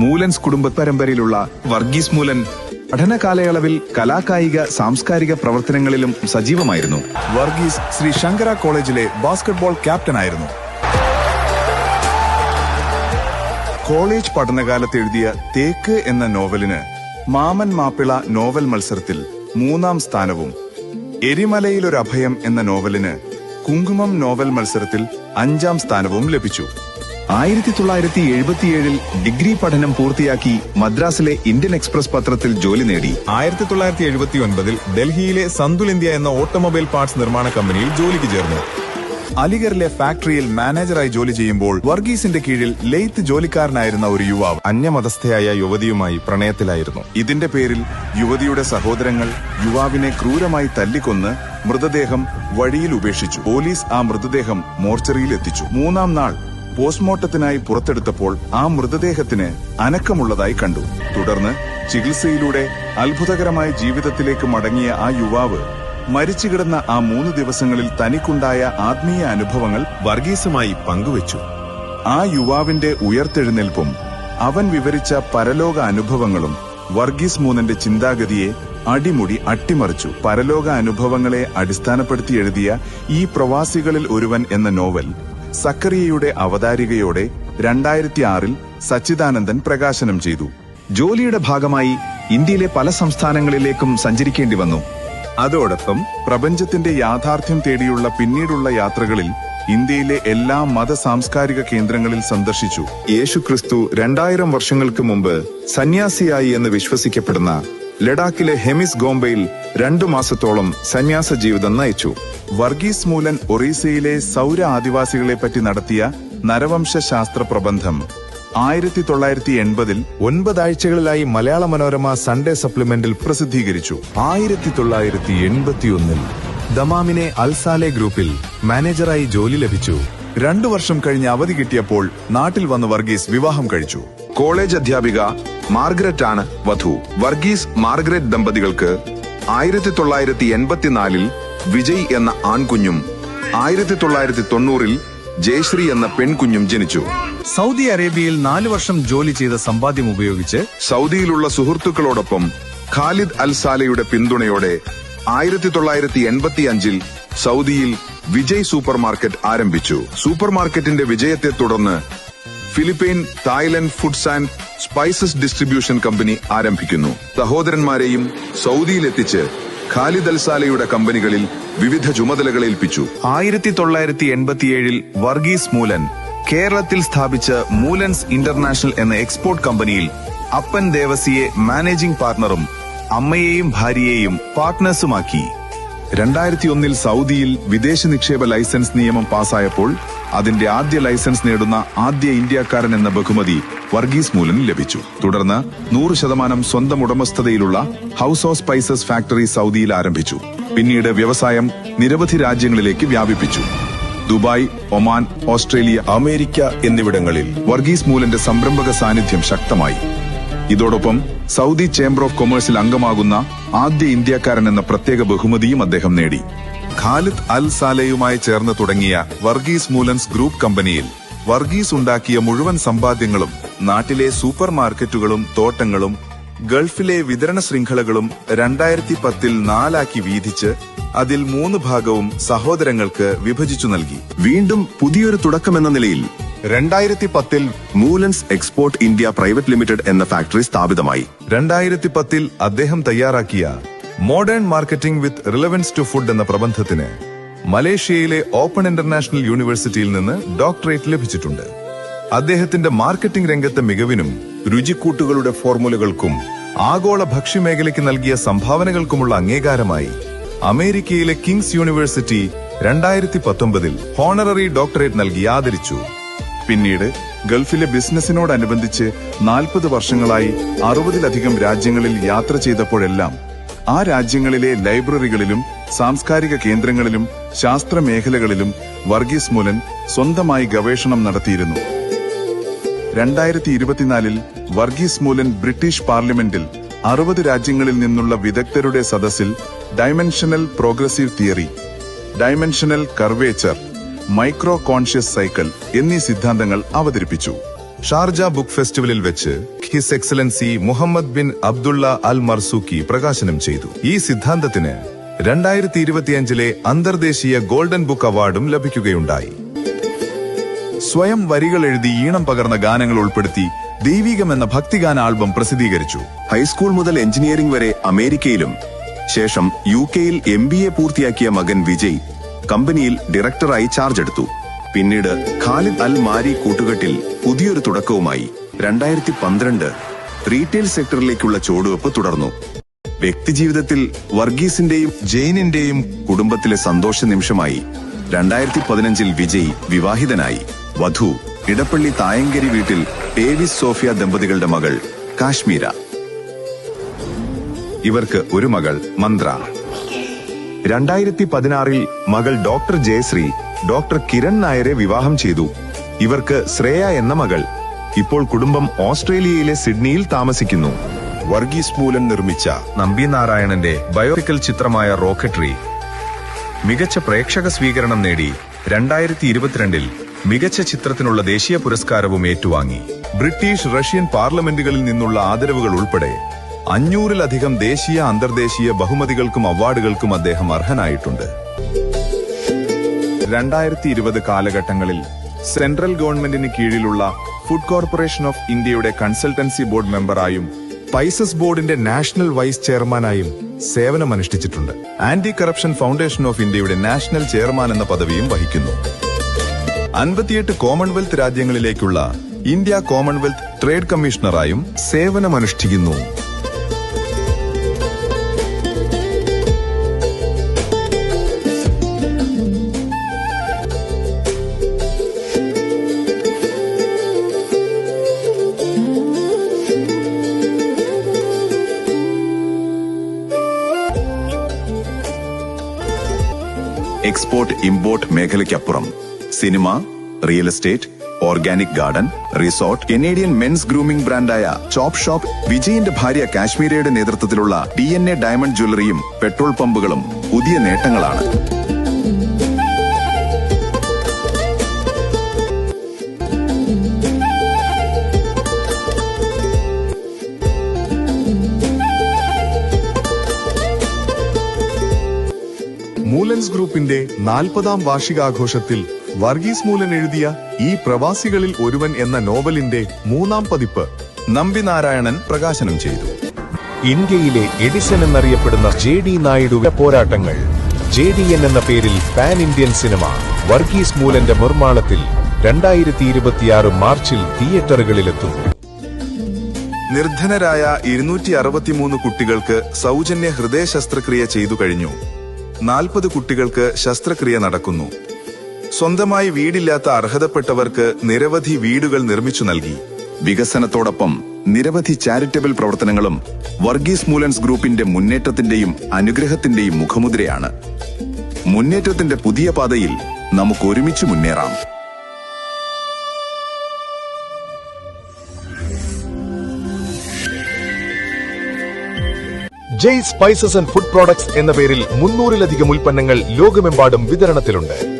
മൂലൻസ് കുടുംബ പരമ്പരയിലുള്ള വർഗീസ് മൂലൻ പഠന കാലയളവിൽ കലാകായിക സാംസ്കാരിക പ്രവർത്തനങ്ങളിലും സജീവമായിരുന്നു. വർഗീസ് ശ്രീ ശങ്കര കോളേജിലെ ബാസ്കറ്റ്ബോൾ ക്യാപ്റ്റനായിരുന്നു. കോളേജ് പഠനകാലത്ത് എഴുതിയ തേക്ക് എന്ന നോവലിന് മാമൻ മാപ്പിള നോവൽ മത്സരത്തിൽ മൂന്നാം സ്ഥാനവും എരിമലയിലൊരഭയം എന്ന നോവലിന് കുങ്കുമം നോവൽ മത്സരത്തിൽ അഞ്ചാം സ്ഥാനവും ലഭിച്ചു. ആയിരത്തി തൊള്ളായിരത്തി എഴുപത്തിയേഴിൽ ഡിഗ്രി പഠനം പൂർത്തിയാക്കി മദ്രാസിലെ ഇന്ത്യൻ എക്സ്പ്രസ് പത്രത്തിൽ ജോലി നേടി. ആയിരത്തി തൊള്ളായിരത്തി എഴുപത്തി ഒൻപതിൽ ഡൽഹിയിലെ സന്തുൽ ഇന്ത്യ എന്ന ഓട്ടോമൊബൈൽ പാർട്സ് നിർമ്മാണ കമ്പനിയിൽ ജോലിക്ക് ചേർന്നു. അലിഗറിലെ ഫാക്ടറിയിൽ മാനേജറായി ജോലി ചെയ്യുമ്പോൾ വർഗീസിന്റെ കീഴിൽ ലെയ്ത്ത് ജോലിക്കാരനായിരുന്ന ഒരു യുവാവ് അന്യമതസ്ഥയായ യുവതിയുമായി പ്രണയത്തിലായിരുന്നു. ഇതിന്റെ പേരിൽ യുവതിയുടെ സഹോദരങ്ങൾ യുവാവിനെ ക്രൂരമായി തല്ലിക്കൊന്ന് മൃതദേഹം വഴിയിൽ ഉപേക്ഷിച്ചു. പോലീസ് ആ മൃതദേഹം മോർച്ചറിയിൽ എത്തിച്ചു. മൂന്നാം നാൾ പോസ്റ്റ്മോർട്ടത്തിനായി പുറത്തെടുത്തപ്പോൾ ആ മൃതദേഹത്തിന് അനക്കമുള്ളതായി കണ്ടു. തുടർന്ന് ചികിത്സയിലൂടെ അത്ഭുതകരമായ ജീവിതത്തിലേക്ക് മടങ്ങിയ ആ യുവാവ് മരിച്ചുകിടന്ന ആ മൂന്ന് ദിവസങ്ങളിൽ തനിക്കുണ്ടായ ആത്മീയ അനുഭവങ്ങൾ വർഗീസുമായി പങ്കുവച്ചു. ആ യുവാവിന്റെ ഉയർത്തെഴുന്നേൽപ്പും അവൻ വിവരിച്ച പരലോക അനുഭവങ്ങളും വർഗീസ് മൂന്നന്റെ ചിന്താഗതിയെ അടിമുടി അട്ടിമറിച്ചു. പരലോക അനുഭവങ്ങളെ അടിസ്ഥാനപ്പെടുത്തി എഴുതിയ ഈ പ്രവാസികളിൽ ഒരുവൻ എന്ന നോവൽ സക്കറിയയുടെ അവതാരികയോടെ രണ്ടായിരത്തി ആറിൽ സച്ചിദാനന്ദൻ പ്രകാശനം ചെയ്തു. ജോലിയുടെ ഭാഗമായി ഇന്ത്യയിലെ പല സംസ്ഥാനങ്ങളിലേക്കും സഞ്ചരിക്കേണ്ടി വന്നു. അതോടൊപ്പം പ്രപഞ്ചത്തിന്റെ യാഥാർത്ഥ്യം തേടിയുള്ള പിന്നീടുള്ള യാത്രകളിൽ ഇന്ത്യയിലെ എല്ലാ മത സാംസ്കാരിക കേന്ദ്രങ്ങളിൽ സന്ദർശിച്ചു. യേശുക്രിസ്തു രണ്ടായിരം വർഷങ്ങൾക്ക് മുമ്പ് സന്യാസിയായി എന്ന് വിശ്വസിക്കപ്പെടുന്ന ലഡാക്കിലെ ഹെമിസ് ഗോംബയിൽ രണ്ടു മാസത്തോളം സന്യാസ ജീവിതം നയിച്ചു. വർഗീസ് മൂലൻ ഒറീസയിലെ സൗര ആദിവാസികളെ പറ്റി നടത്തിയ നരവംശ ശാസ്ത്ര പ്രബന്ധം ആയിരത്തി തൊള്ളായിരത്തി എൺപതിൽ ഒൻപതാഴ്ചകളിലായി മലയാള മനോരമ സൺഡേ സപ്ലിമെന്റിൽ പ്രസിദ്ധീകരിച്ചു. ആയിരത്തി തൊള്ളായിരത്തി എൺപത്തിയൊന്നിൽ ദമാമിനെ അൽസാലെ ഗ്രൂപ്പിൽ മാനേജറായി ജോലി ലഭിച്ചു. രണ്ടു വർഷം കഴിഞ്ഞ് അവധി കിട്ടിയപ്പോൾ നാട്ടിൽ വന്ന് വർഗീസ് വിവാഹം കഴിച്ചു. കോളേജ് അധ്യാപിക മാർഗരറ്റ് ആണ് വധു. വർഗീസ് മാർഗരറ്റ് ദമ്പതികൾക്ക് ആയിരത്തി തൊള്ളായിരത്തി എൺപത്തിനാലിൽ വിജയ് എന്ന ആൺകുഞ്ഞും ആയിരത്തി തൊള്ളായിരത്തി തൊണ്ണൂറിൽ ജയശ്രീ എന്ന പെൺകുഞ്ഞും ജനിച്ചു. സൗദി അറേബ്യയിൽ നാലു വർഷം ജോലി ചെയ്ത സമ്പാദ്യം ഉപയോഗിച്ച് സൗദിയിലുള്ള സുഹൃത്തുക്കളോടൊപ്പം ഖാലിദ് അൽസാലയുടെ പിന്തുണയോടെ ആയിരത്തി തൊള്ളായിരത്തി എൺപത്തി അഞ്ചിൽ സൗദിയിൽ വിജയ് സൂപ്പർ മാർക്കറ്റ് ആരംഭിച്ചു. സൂപ്പർ മാർക്കറ്റിന്റെ വിജയത്തെ തുടർന്ന് Philippine Thailand foods and spices distribution company ആരംഭിക്കുന്നു. സഹോദരന്മാരെയും സൗദിയിലെത്തിച്ച് ഖാലിദ് അൽസാലയുടെ കമ്പനികളിൽ വിവിധ ചുമതലകൾ ഏൽപ്പിച്ചു. ആയിരത്തി തൊള്ളായിരത്തി എൺപത്തിയേഴിൽ വർഗീസ് മൂലൻ കേരളത്തിൽ സ്ഥാപിച്ച മൂലൻസ് ഇന്റർനാഷണൽ എന്ന എക്സ്പോർട്ട് കമ്പനിയിൽ അപ്പൻ ദേവസിയെ മാനേജിംഗ് പാർട്ണറും അമ്മയെയും ഭാര്യയെയും പാർട്ട്നേഴ്സുമാക്കി. രണ്ടായിരത്തി ഒന്നിൽ സൗദിയിൽ വിദേശ നിക്ഷേപ ലൈസൻസ് നിയമം പാസായപ്പോൾ അതിന്റെ ആദ്യ ലൈസൻസ് നേടുന്ന ആദ്യ ഇന്ത്യക്കാരൻ എന്ന ബഹുമതി വർഗീസ് മൂലന് ലഭിച്ചു. തുടർന്ന് നൂറ് ശതമാനം സ്വന്തം ഉടമസ്ഥതയിലുള്ള ഹൗസ് ഓഫ് സ്പൈസസ് ഫാക്ടറി സൗദിയിൽ ആരംഭിച്ചു. പിന്നീട് വ്യവസായം നിരവധി രാജ്യങ്ങളിലേക്ക് വ്യാപിപ്പിച്ചു. ദുബായ് ഒമാൻ ഓസ്ട്രേലിയ അമേരിക്ക എന്നിവിടങ്ങളിൽ വർഗീസ് മൂലന്റെ സംരംഭക സാന്നിധ്യം ശക്തമായി. ഇതോടൊപ്പം സൗദി ചേംബർ ഓഫ് കൊമേഴ്സിൽ അംഗമാകുന്ന ആദ്യ ഇന്ത്യക്കാരൻ എന്ന പ്രത്യേക ബഹുമതിയും അദ്ദേഹം നേടി. ഖാലിദ് അൽ സാലയുമായി ചേർന്ന് തുടങ്ങിയ വർഗീസ് മൂലൻസ് ഗ്രൂപ്പ് കമ്പനിയിൽ വർഗീസ് ഉണ്ടാക്കിയ മുഴുവൻ സമ്പാദ്യങ്ങളും നാട്ടിലെ സൂപ്പർ മാർക്കറ്റുകളും തോട്ടങ്ങളും ഗൾഫിലെ വിതരണ ശൃംഖലകളും രണ്ടായിരത്തി പത്തിൽ നാലാക്കി വീതിച്ച് അതിൽ മൂന്ന് ഭാഗവും സഹോദരങ്ങൾക്ക് വിഭജിച്ചു നൽകി. വീണ്ടും പുതിയൊരു തുടക്കമെന്ന നിലയിൽ രണ്ടായിരത്തി പത്തിൽ Moolans export India private limited എന്ന ഫാക്ടറി സ്ഥാപിതമായി. രണ്ടായിരത്തി പത്തിൽ അദ്ദേഹം തയ്യാറാക്കിയ modern marketing with relevance to food എന്ന പ്രബന്ധത്തിന് മലേഷ്യയിലെ ഓപ്പൺ ഇന്റർനാഷണൽ യൂണിവേഴ്സിറ്റിയിൽ നിന്ന് ഡോക്ടറേറ്റ് ലഭിച്ചിട്ടുണ്ട്. അദ്ദേഹത്തിന്റെ മാർക്കറ്റിംഗ് രംഗത്തെ മികവിനും രുചിക്കൂട്ടുകളുടെ ഫോർമുലകൾക്കും ആഗോള ഭക്ഷ്യമേഖലയ്ക്ക് നൽകിയ സംഭാവനകൾക്കുമുള്ള അംഗീകാരമായി അമേരിക്കയിലെ കിങ്സ് യൂണിവേഴ്സിറ്റി രണ്ടായിരത്തി പത്തൊമ്പതിൽ ഹോണററി ഡോക്ടറേറ്റ് നൽകി ആദരിച്ചു. പിന്നീട് ഗൾഫിലെ ബിസിനസിനോടനുബന്ധിച്ച് നാൽപ്പത് വർഷങ്ങളായി അറുപതിലധികം രാജ്യങ്ങളിൽ യാത്ര ചെയ്തപ്പോഴെല്ലാം ആ രാജ്യങ്ങളിലെ ലൈബ്രറികളിലും സാംസ്കാരിക കേന്ദ്രങ്ങളിലും ശാസ്ത്ര മേഖലകളിലും വർഗീസ് മൂലൻ സ്വന്തമായി ഗവേഷണം നടത്തിയിരുന്നു. രണ്ടായിരത്തി ഇരുപത്തിനാലിൽ വർഗീസ് മൂലൻ ബ്രിട്ടീഷ് പാർലമെന്റിൽ അറുപത് രാജ്യങ്ങളിൽ നിന്നുള്ള വിദഗ്ധരുടെ സദസ്സിൽ dimensional progressive theory dimensional curvature micro conscious cycle എന്നീ സിദ്ധാന്തങ്ങൾ അവതരിപ്പിച്ചു. ഷാർജ ബുക്ക് ഫെസ്റ്റിവലിൽ വെച്ച് his excellency Muhammad bin Abdullah Al Marzooqi പ്രകാശനം ചെയ്തു. ഈ സിദ്ധാന്തത്തിന് രണ്ടായിരത്തി ഇരുപത്തിയഞ്ചിലെ അന്തർദേശീയ ഗോൾഡൻ ബുക്ക് അവാർഡും ലഭിക്കുകയുണ്ടായി. സ്വയം വരികൾ എഴുതി ഈണം പകർന്ന ഗാനങ്ങൾ ഉൾപ്പെടുത്തി ദൈവികം എന്ന ഭക്തിഗാന ആൽബം പ്രസിദ്ധീകരിച്ചു. ഹൈസ്കൂൾ മുതൽ എഞ്ചിനീയറിംഗ് വരെ അമേരിക്കയിലും ശേഷം യു കെയിൽ എം പൂർത്തിയാക്കിയ മകൻ വിജയ് കമ്പനിയിൽ ഡയറക്ടറായി ചാർജ് എടുത്തു. പിന്നീട് ഖാലിദ് അൽ മാരി കൂട്ടുകെട്ടിൽ പുതിയൊരു തുടക്കവുമായി രണ്ടായിരത്തി പന്ത്രണ്ട് റീറ്റെയിൽ സെക്ടറിലേക്കുള്ള ചുവടുവെപ്പ് തുടർന്നു. വ്യക്തിജീവിതത്തിൽ വർഗീസിന്റെയും ജെയിനിന്റെയും കുടുംബത്തിലെ സന്തോഷ നിമിഷമായി രണ്ടായിരത്തി പതിനഞ്ചിൽ വിജയ് വിവാഹിതനായി. വധു ഇടപ്പള്ളി തായങ്കരി വീട്ടിൽ ഡേവിസ് സോഫിയ ദമ്പതികളുടെ മകൾ കാശ്മീര. ഇവർക്ക് ഒരു മകൾ മന്ത്ര. രണ്ടായിരത്തി പതിനാറിൽ മകൾ ഡോക്ടർ ജയശ്രീ ഡോക്ടർ കിരൺ നായരെ വിവാഹം ചെയ്തു. ഇവർക്ക് ശ്രേയ എന്ന മകൾ. ഇപ്പോൾ കുടുംബം ഓസ്ട്രേലിയയിലെ സിഡ്നിയിൽ താമസിക്കുന്നു. വർഗീസ് മൂലൻ നിർമ്മിച്ച നമ്പി നാരായണന്റെ ബയോപിക്കൽ ചിത്രമായ റോക്കറ്ററി മികച്ച പ്രേക്ഷക സ്വീകരണം നേടി രണ്ടായിരത്തി ഇരുപത്തിരണ്ടിൽ മികച്ച ചിത്രത്തിനുള്ള ദേശീയ പുരസ്കാരവും ഏറ്റുവാങ്ങി. ബ്രിട്ടീഷ് റഷ്യൻ പാർലമെന്റുകളിൽ നിന്നുള്ള ആദരവുകൾ ഉൾപ്പെടെ അഞ്ഞൂറിലധികം ദേശീയ അന്തർദേശീയ ബഹുമതികൾക്കും അവാർഡുകൾക്കും അദ്ദേഹം അർഹനായിട്ടുണ്ട്. രണ്ടായിരത്തി ഇരുപത് കാലഘട്ടങ്ങളിൽ സെൻട്രൽ ഗവൺമെന്റിന് കീഴിലുള്ള ഫുഡ് കോർപ്പറേഷൻ ഓഫ് ഇന്ത്യയുടെ കൺസൾട്ടൻസി ബോർഡ് മെമ്പറായും പൈസസ് ബോർഡിന്റെ നാഷണൽ വൈസ് ചെയർമാനായും സേവനമനുഷ്ഠിച്ചിട്ടുണ്ട്. ആന്റി കറപ്ഷൻ ഫൗണ്ടേഷൻ ഓഫ് ഇന്ത്യയുടെ നാഷണൽ ചെയർമാൻ എന്ന പദവിയും വഹിക്കുന്നു. അൻപത്തിയെട്ട് കോമൺവെൽത്ത് രാജ്യങ്ങളിലേക്കുള്ള ഇന്ത്യ കോമൺവെൽത്ത് ട്രേഡ് കമ്മീഷണറായും സേവനമനുഷ്ഠിക്കുന്നു. Export import മേഖലയ്ക്കപ്പുറം. Cinema real estate organic garden resort Canadian mens grooming ബ്രാൻഡായ chop shop വിജയിന്റെ ഭാര്യ കാശ്മീരയുടെ നേതൃത്വത്തിലുള്ള ഡി ഡയമണ്ട് ജ്വല്ലറിയും പെട്രോൾ പമ്പുകളും പുതിയ നേട്ടങ്ങളാണ്. മൂലൻസ് ഗ്രൂപ്പിന്റെ നാൽപ്പതാം വാർഷികാഘോഷത്തിൽ വർഗീസ് മൂലൻ എഴുതിയ ഈ പ്രവാസികളിൽ ഒരുവൻ എന്ന നോവലിന്റെ മൂന്നാം പതിപ്പ് നമ്പി നാരായണൻ പ്രകാശനം ചെയ്തു. ഇന്ത്യയിലെ എഡിസൺ എന്നറിയപ്പെടുന്ന ജെ ഡി നായിഡുവിന്റെ പോരാട്ടങ്ങൾ ജെ ഡി എൻ എന്ന പേരിൽ പാൻ ഇന്ത്യൻ സിനിമ വർഗീസ് മൂലന്റെ നിർമ്മാണത്തിൽ രണ്ടായിരത്തി ഇരുപത്തിയാറ് മാർച്ചിൽ തിയേറ്ററുകളിലെത്തും. നിർധനരായ ഇരുന്നൂറ്റി അറുപത്തിമൂന്ന് കുട്ടികൾക്ക് സൗജന്യ ഹൃദയ ശസ്ത്രക്രിയ ചെയ്തു കഴിഞ്ഞു. നാൽപ്പത് കുട്ടികൾക്ക് ശസ്ത്രക്രിയ നടക്കുന്നു. സ്വന്തമായി വീടില്ലാത്ത അർഹതപ്പെട്ടവർക്ക് നിരവധി വീടുകൾ നിർമ്മിച്ചു നൽകി. വികസനത്തോടൊപ്പം നിരവധി ചാരിറ്റബിൾ പ്രവർത്തനങ്ങളും വർഗീസ് മൂലൻസ് ഗ്രൂപ്പിന്റെ മുന്നേറ്റത്തിന്റെയും അനുഗ്രഹത്തിന്റെയും മുഖമുദ്രയാണ്. മുന്നേറ്റത്തിന്റെ പുതിയ പാതയിൽ നമുക്ക് ഒരുമിച്ച് മുന്നേറാം. Jai spices and food products എന്ന പേരിൽ മുന്നൂറിലധികം ഉൽപ്പന്നങ്ങൾ ലോകമെമ്പാടും വിതരണത്തിലുണ്ട്.